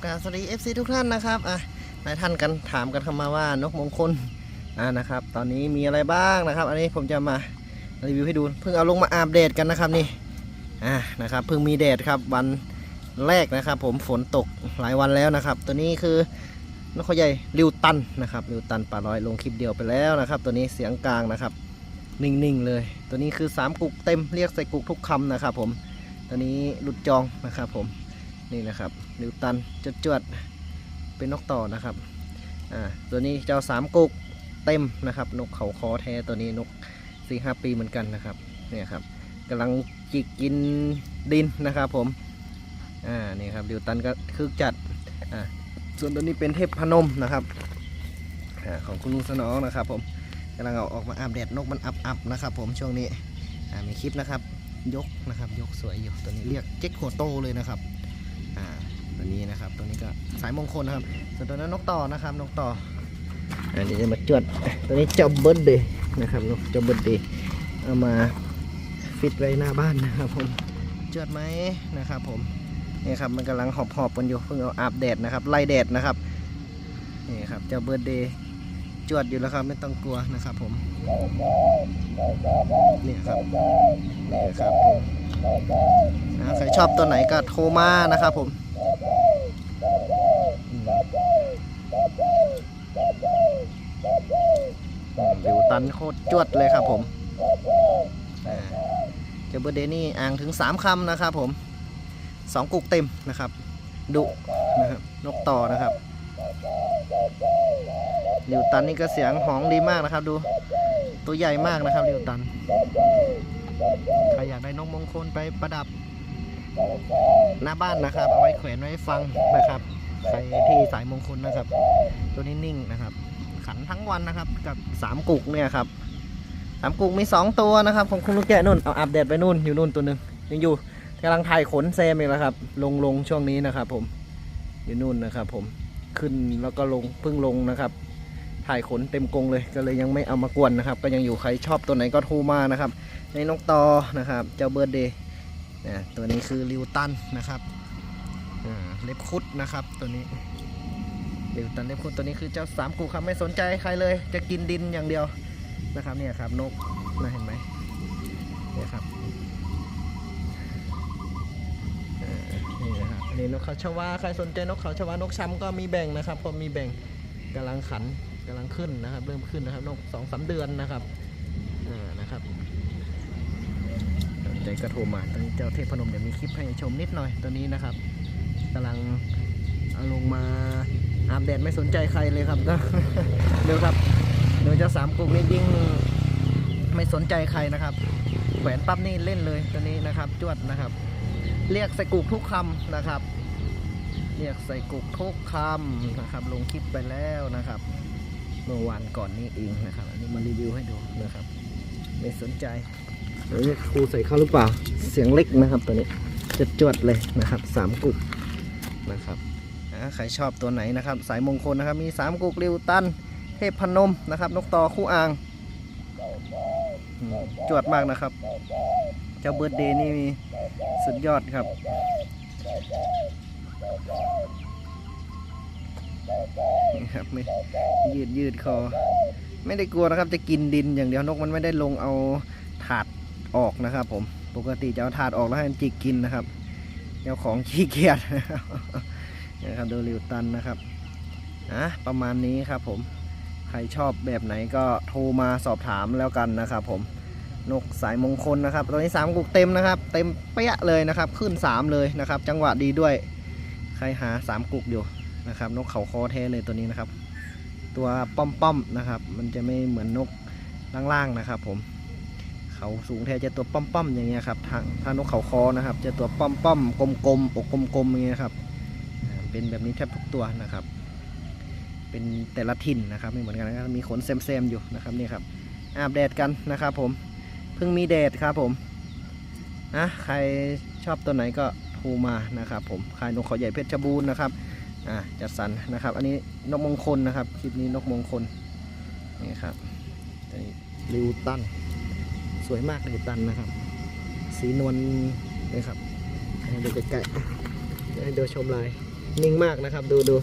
ครับการสวัสดี FC ทุกท่านนะครับอะหลายท่านกันถามกันเข้ามาว่านกมงคลอ่านะครับ ตอนนี้มีอะไรบ้างนะครับ อันนี้ผมจะมารีวิวให้ดูเพิ่งเอาลงมาอาบแดดกันนะครับนี่อ่านะครับเพิ่งมีแดดครับวันแรกนะครับ ผมฝนตกหลายวันแล้วนะครับ ตัวนี้คือนกเขาใหญ่ริวตันนะครับริวตันป่าร้อยลงคลิปเดียวไปแล้วนะครับ ตัวนี้เสียงกลางนะครับ นิ่งๆเลย ตัวนี้คือ 3 กุกเต็มเรียกใส่กุกทุกคำนะครับ ผมตัวนี้หลุดจองนะครับผมนี่นะครับ นิวตันจดจวดๆเป็นนกต่อนะครับอ่าตัวนี้เจ้าสามกุกเต็มนะครับ นกเขาคอแท้ตัวนี้นกสี่ห้าปีเหมือนกันนะครับเนี่ยครับกำลังจิกกินดินนะครับผมอ่านี่ครับดิวตันก็คึกจัดอ่าส่วนตัวนี้เป็นเทพพนมนะครับอ่าของคุณลุงสนองนะครับ ผมกำลังเอาออกมาอาบแดดนกมันอับอับๆนะครับ ผมช่วงนี้อ่ามีคลิปนะครับยกนะครับยกสวยอยู่ตัวนี้เรียกเจ๊กหัวโตเลยนะครับ นี้นะครับตัวนี้ก็สายมงคลนะครับ ส่วนตัวนั้นนกต่อนะครับนกต่ออันนี้จะมาจวดตัวนี้เจ้าเบิร์ดเดย์นะครับนกเจ้าเบิร์ดเดย์เอามาฟิตไว้หน้าบ้านนะครับผมจวดไหมนะครับผมนี่ครับมันกำลังหอบหอบๆกันอยู่เพิ่งเอาอาบแดดนะครับไล่แดดนะครับนี่ครับเจ้าเบิร์ดเดย์จวดอยู่แล้วครับไม่ต้องกลัวนะครับผมนี่ครับนี่ครับผมนะใครชอบตัวไหนก็โทรมานะครับผมอืม อยู่ตันโคตรจวดเลยครับผมเจ้าเบอร์เดนี่อ่างถึง 3คำนะครับผม 2 กุกเต็มนะครับดุนะครับนกต่อนะครับลิวตันนี่ก็เสียงหองดีมากนะครับ ดูตัวใหญ่มากนะครับลิวตันใครอยากได้นกมงคลไปประดับหน้าบ้านนะครับ เอาไว้แขวนไว้ฟังนะครับ ใครที่สายมงคลนะครับ ตัวนี้นิ่งนะครับ ขันทั้งวันนะครับ กับสามกุกเนี่ยครับสามกุกมีสองตัวนะครับ ของคุณลูกแกะนุ่นเอาอัปเดตไปนู่นอยู่นู่นตัวหนึ่งยังอยู่กำลังถ่ายขนเซมเองนะครับ ลงลงช่วงนี้นะครับ ผมอยู่นู่นนะครับ ผมขึ้นแล้วก็ลงเพิ่งลงนะครับถ่ายขนเต็มกรงเลยก็เลยยังไม่เอามากวนนะครับ ก็ยังอยู่ใครชอบตัวไหนก็โทรมานะครับ ในนกตอนะครับ เจ้าเบิร์ดเดย์นะตัวนี้คือริวตันนะครับอ่าเล็บคุดนะครับตัวนี้ ริวตันเล็บคุดตัวนี้คือเจ้าสามกูครับไม่สนใจใครเลย จะกินดินอย่างเดียวนะครับเนี่ยครับนกนะเห็นไหมเนี่ยครับนี่นะครับนนี้นกเขาชวาใครสนใจนกเขาชวานกช้ำก็มีแบ่งนะครับผมมีแบ่งกำลังขันกำลังขึ้นนะครับ เริ่มขึ้นนะครับนกสองสามเดือนนะครับอ่านะครับสนใจก็โทรมาตอนนี้เจ้าเทพพนมเดี๋ยวมีคลิปให้ชมนิดหน่อยตัวนี้นะครับกำลังเอาลงมา อาบแดดไม่สนใจใครเลยครับเดี๋ยวครับเดี๋ยวเจ้าสามกุกนี่ยิ่งไม่สนใจใครนะครับแขวนปั๊บนี่เล่นเลยตัวนี้นะครับ จวดนะครับ เรียกใส่กุกทุกคำนะครับ เรียกใส่กุกทุกคำนะครับ ลงคลิปไปแล้วนะครับเมื่อวานก่อนนี้เองนะครับ อันนี้มารีวิวให้ดูนะครับ ไม่สนใจเดี๋ยวจะครูใส่เข้าหรือเปล่า เสียงเล็กนะครับตัวนี้จะจวดเลยนะครับสามกุกนะครับอ่า ใครชอบตัวไหนนะครับ สายมงคลนะครับ มีสามกุกริวตัน เทพพนมนะครับ นกต่อคู่อ่าง จวดมากนะครับ เจ้าเบิร์ดเดย์นี่มีสุดยอดครับนี่ครับไม่ยืดยืดคอ ไม่ได้กลัวนะครับ จะกินดินอย่างเดียวนกมันไม่ได้ลงเอาถาดออกนะครับ ผมปกติจะเอาถาดออกแล้วให้มันจิกกินนะครับเจ้าของขี้เกียจนะครับ ดูริวตันนะครับอะประมาณนี้ครับผมใครชอบแบบไหนก็โทรมาสอบถามแล้วกันนะครับผมนกสายมงคลนะครับตอนนี้สามกุกเต็มนะครับ เต็มเปี้ยเลยนะครับ ขึ้นสามเลยนะครับ จังหวะดีด้วย ใครหาสามกุกอยู่นะครับ นกเขาคอแท้เลยตัวนี้นะครับ ตัวป้อมๆนะครับ มันจะไม่เหมือนนกล่างๆนะครับ ผมเขาสูงแท้จะตัวป้อมๆอย่างเงี้ยครับถ้านกเขาคอนะครับ จะตัวป้อมๆกลมๆอกกลมๆอย่างเงี้ยครับ เป็นแบบนี้แทบทุกตัวนะครับ เป็นแต่ละถิ่นนะครับไม่เหมือนกันนะครับมีขนแซมๆอยู่นะครับนี่ครับอาบแดดกันนะครับผมเพิ่งมีแดดครับผมนะใครชอบตัวไหนก็โทรมานะครับผมขายนกเขาใหญ่เพชรบูรณ์นะครับอ่าจัดสรรนะครับ อันนี้นกมงคลนะครับคลิปนี้นกมงคลนี่ครับนี่ริวตันสวยมากริวตันนะครับ สีนวลนะครับให้ดูใกล้ๆให้ดูชมลาย นิ่งมากนะครับ ดูดู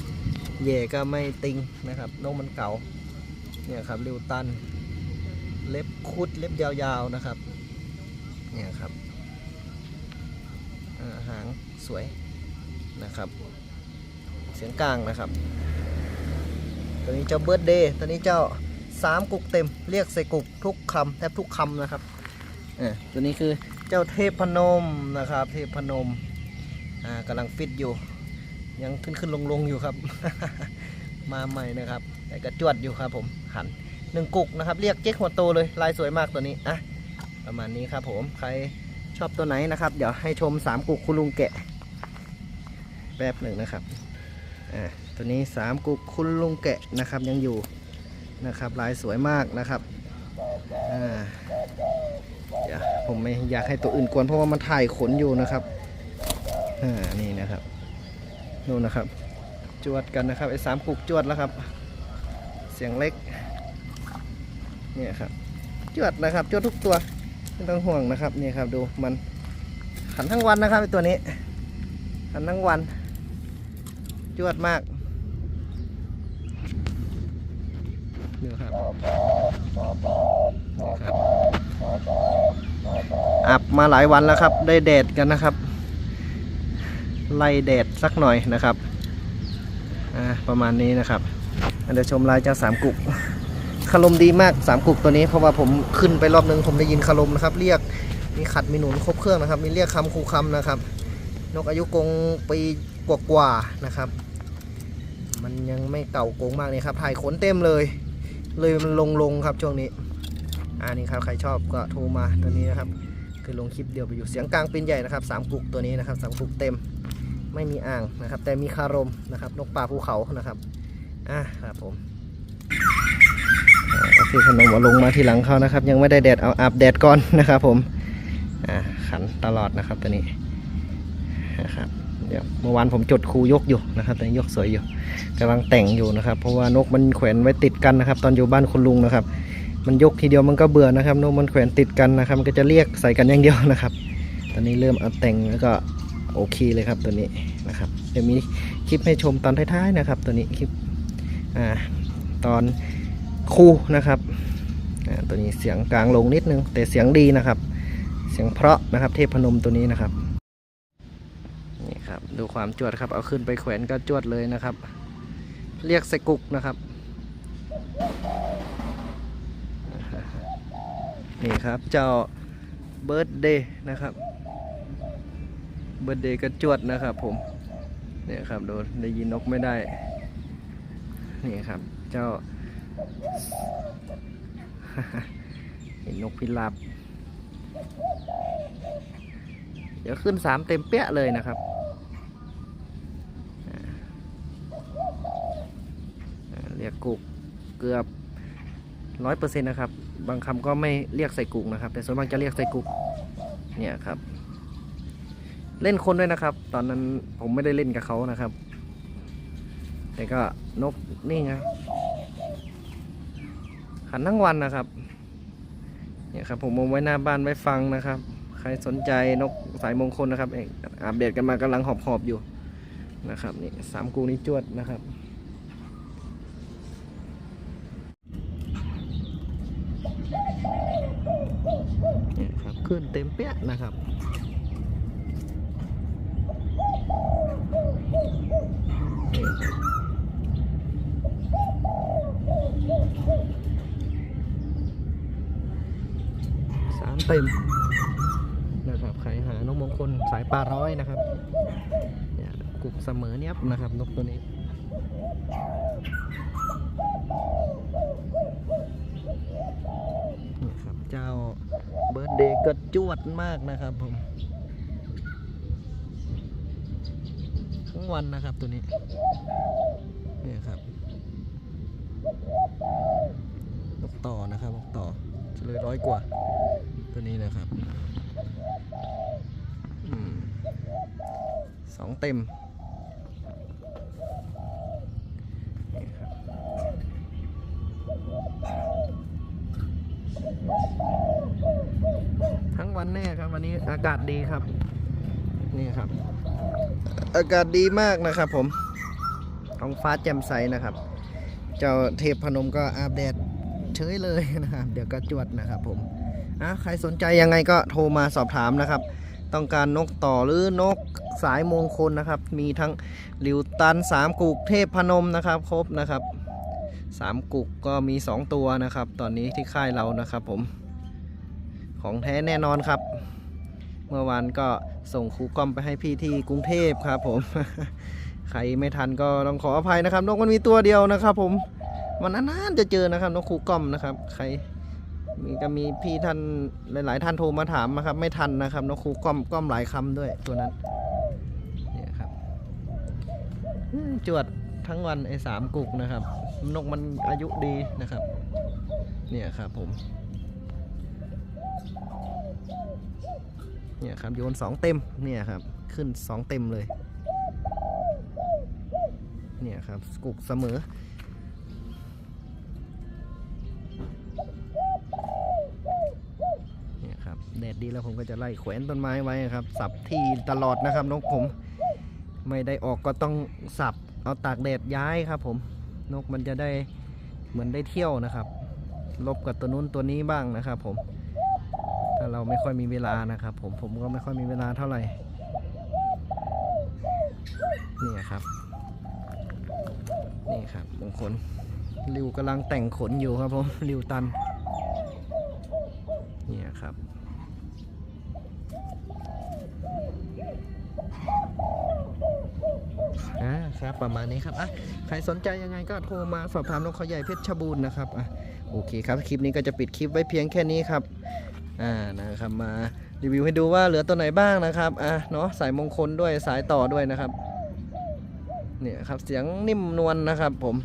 เย่ก็ไม่ติงนะครับนกมันเก่าเนี่ยครับริวตัน เล็บคุดเล็บยาวๆนะครับ เนี่ยครับาหางสวยนะครับ เสียงกลางนะครับ ตัวนี้เจ้าเบิร์ดเดย์ตัวนี้เจ้าสามกุกเต็ม เรียกใส่กุกทุกคำแทบทุกคำนะครับอ่าตัวนี้คือเจ้าเทพพนมนะครับ เทพพนมอ่ากำลังฟิตอยู่ ยังขึ้นขึ้นลงลงอยู่ครับ มาใหม่นะครับแต่กระจวดอยู่ครับผมหันหนึ่งกุกนะครับเรียกเจ๊กหัวโตเลยลายสวยมากตัวนี้อะประมาณนี้ครับผมใครชอบตัวไหนนะครับ เดี๋ยวให้ชมสามกุกคุณลุงแกะแป๊บหนึ่งนะครับอ่าตัวนี้สามกุกคุณลุงแกะนะครับยังอยู่นะครับลายสวยมากนะครับอ่าเดี๋ยวผมไม่อยากให้ตัวอื่นกวนเพราะว่ามันถ่ายขนอยู่นะครับอ่านี่นะครับ นู่นนะครับ จวดกันนะครับไอ้สามกุกจวดแล้วครับ เสียงเล็กเนี่ยครับจวดนะครับจวดทุกตัวไม่ต้องห่วงนะครับนี่ครับดูมันขันทั้งวันนะครับไอ้ตัวนี้ขันทั้งวัน จวดมากดูครับนี่ครับอับมาหลายวันแล้วครับ ได้แดดกันนะครับ ไล่แดดสักหน่อยนะครับอ่าประมาณนี้นะครับอันเดี๋ยวชมลายเจ้าสามกุกคารมดีมากสามกุกตัวนี้เพราะว่าผมขึ้นไปรอบนึงผมได้ยินคารมนะครับ เรียกมีขัดมีหนุนครบเครื่องนะครับ มีเรียกคำคูคำนะครับ นกอายุกงปีกว่าๆนะครับ มันยังไม่เก่าโกงมากนี่ครับถ่ายขนเต็มเลย เลยมันลงลงๆครับช่วงนี้อ่านี่ครับใครชอบก็โทรมาตัวนี้นะครับ คือลงคลิปเดียวไปอยู่เสียงกลางเปีนใหญ่นะครับสามกุกตัวนี้นะครับสามกุกเต็ม ไม่มีอ่างนะครับ แต่มีคารมนะครับ นกป่าภูเขานะครับอะครับผมโอเคขนมเอาลงมาทีหลังเขานะครับ ยังไม่ได้แดดเอาอาบแดดก่อนนะครับ ผมอ่าขันตลอดนะครับตัวนี้นะครับเดี๋ยวเมื่อวานผมจดคูยกอยู่นะครับแต่ยกสวยอยู่กำลังแต่งอยู่นะครับ เพราะว่านกมันแขวนไว้ติดกันนะครับ ตอนอยู่บ้านคุณลุงนะครับ มันยกทีเดียวมันก็เบื่อนะครับ นกมันแขวนติดกันนะครับ มันก็จะเรียกใส่กันอย่างเดียวนะครับ ตอนนี้เริ่มเอาแต่งแล้วก็ โอเคเลยครับตัวนี้นะครับเดี๋ยวมีคลิปให้ชมตอนท้ายๆนะครับ ตัวนี้คลิปอ่าตอนคู่นะครับอ่าตัวนี้เสียงกลางลงนิดนึง แต่เสียงดีนะครับ เสียงเพราะนะครับ เทพพนมตัวนี้นะครับนี่ครับดูความจวดครับ เอาขึ้นไปแขวนก็จวดเลยนะครับ เรียกสกุกนะครับนี่ครับเจ้าเบิร์ดเดย์นะครับ บิร์เดย์กระจวดนะครับผมเนี่ยครับโดนได้ยินนกไม่ได้ นี่ครับ เจ้า เห็นนกพิราบเดี๋ยวขึ้นสามเต็มเปี้ยเลยนะครับเรียกกุกเกือบร้อยเปอร์เซ็นต์นะครับ บางคำก็ไม่เรียกใส่กุกนะครับ แต่ส่วนมากจะเรียกใส่กุกเนี่ยครับ เล่นคนด้วยนะครับ ตอนนั้นผมไม่ได้เล่นกับเขานะครับ แต่ก็นกนี่ไงขันทั้งวันนะครับเนี่ยครับผมมองไว้หน้าบ้านไว้ฟังนะครับ ใครสนใจนกสายมงคลนะครับเอกอัปเดตกันมากำลังหอบหอบอยู่นะครับนี่สามกูนี้จวดนะครับเนี่ยครับขึ้นเต็มเปี้ยนะครับ เต็มนะครับใครหานกมงคลสายปลาร้อยนะครับเนี่ยกุกเสมอเนี้ยนะครับนกตัวนี้นี่ครับเจ้าเบิร์ดเดย์ก็จวดมากนะครับผมทั้งวันนะครับตัวนี้นี่ครับนกต่อนะครับนกต่อจะเลยร้อยกว่า ตัวนี้นะครับอสองเต็มทั้งวันแน่ครับวันนี้อากาศดีครับ นี่ครับ อากาศดีมากนะครับผมท้องฟ้าแจ่มใสนะครับ เจ้าเทพพนมก็อาบแดดเฉยเลยนะครับ เดี๋ยวก็จวดนะครับผม อะใครสนใจยังไงก็โทรมาสอบถามนะครับ ต้องการนกต่อหรือนกสายมงคลนะครับ มีทั้งหลิวตันสามกุกเทพพนมนะครับครบนะครับสามกุกก็มี 2 ตัวนะครับ ตอนนี้ที่ค่ายเรานะครับผมของแท้แน่นอนครับ เมื่อวานก็ส่งครูก้อมไปให้พี่ที่กรุงเทพครับผม ใครไม่ทันก็ต้องขออภัยนะครับ นกมันมีตัวเดียวนะครับ ผมวันนานๆจะเจอนะครับนกครูก้อมนะครับ ใคร มีก็มีพี่ท่านหลาย ๆ ท่านโทรมาถามนะครับ ไม่ทันนะครับนกครูก้อมก้อมหลายคำด้วยตัวนั้นเนี่ยครับจวดทั้งวันไอ้สามกุกนะครับ นกมันอายุดีนะครับ เนี่ยครับผม เนี่ยครับโยนสองเต็มเนี่ยครับ ขึ้นสองเต็มเลย เนี่ยครับกุกเสมอ แล้วผมก็จะไล่แขวนต้นไม้ไว้ครับ สับที่ตลอดนะครับนกผม ไม่ได้ออกก็ต้องสับเอาตากแดดย้ายครับ ผมนกมันจะได้เหมือนได้เที่ยวนะครับ ลบกับตัวนู้นตัวนี้บ้างนะครับผมถ้าเราไม่ค่อยมีเวลานะครับ ผมผมก็ไม่ค่อยมีเวลาเท่าไหร่นี่ครับ นี่ครับมงคลริวกำลังแต่งขนอยู่ครับผมริวตันนี่ครับ อ่าครับประมาณนี้ครับอะใครสนใจยังไงก็โทรมาสอบถามนกเขาใหญ่เพชรบูรณ์นะครับอะโอเคครับคลิปนี้ก็จะปิดคลิปไว้เพียงแค่นี้ครับอ่านะครับมารีวิวให้ดูว่าเหลือตัวไหนบ้างนะครับอะเนาะสายมงคลด้วยสายต่อด้วยนะครับเนี่ยครับเสียงนิ่มนวลนะครับผม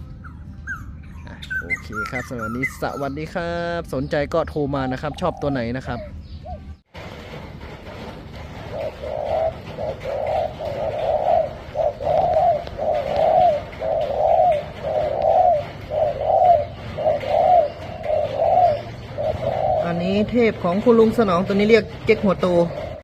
อะโอเคครับสำหรับวันนี้สวัสดีครับ สนใจก็โทรมานะครับ ชอบตัวไหนนะครับ เทพของคุณลุงสนองตัวนี้เรียกเก๊กหัวโต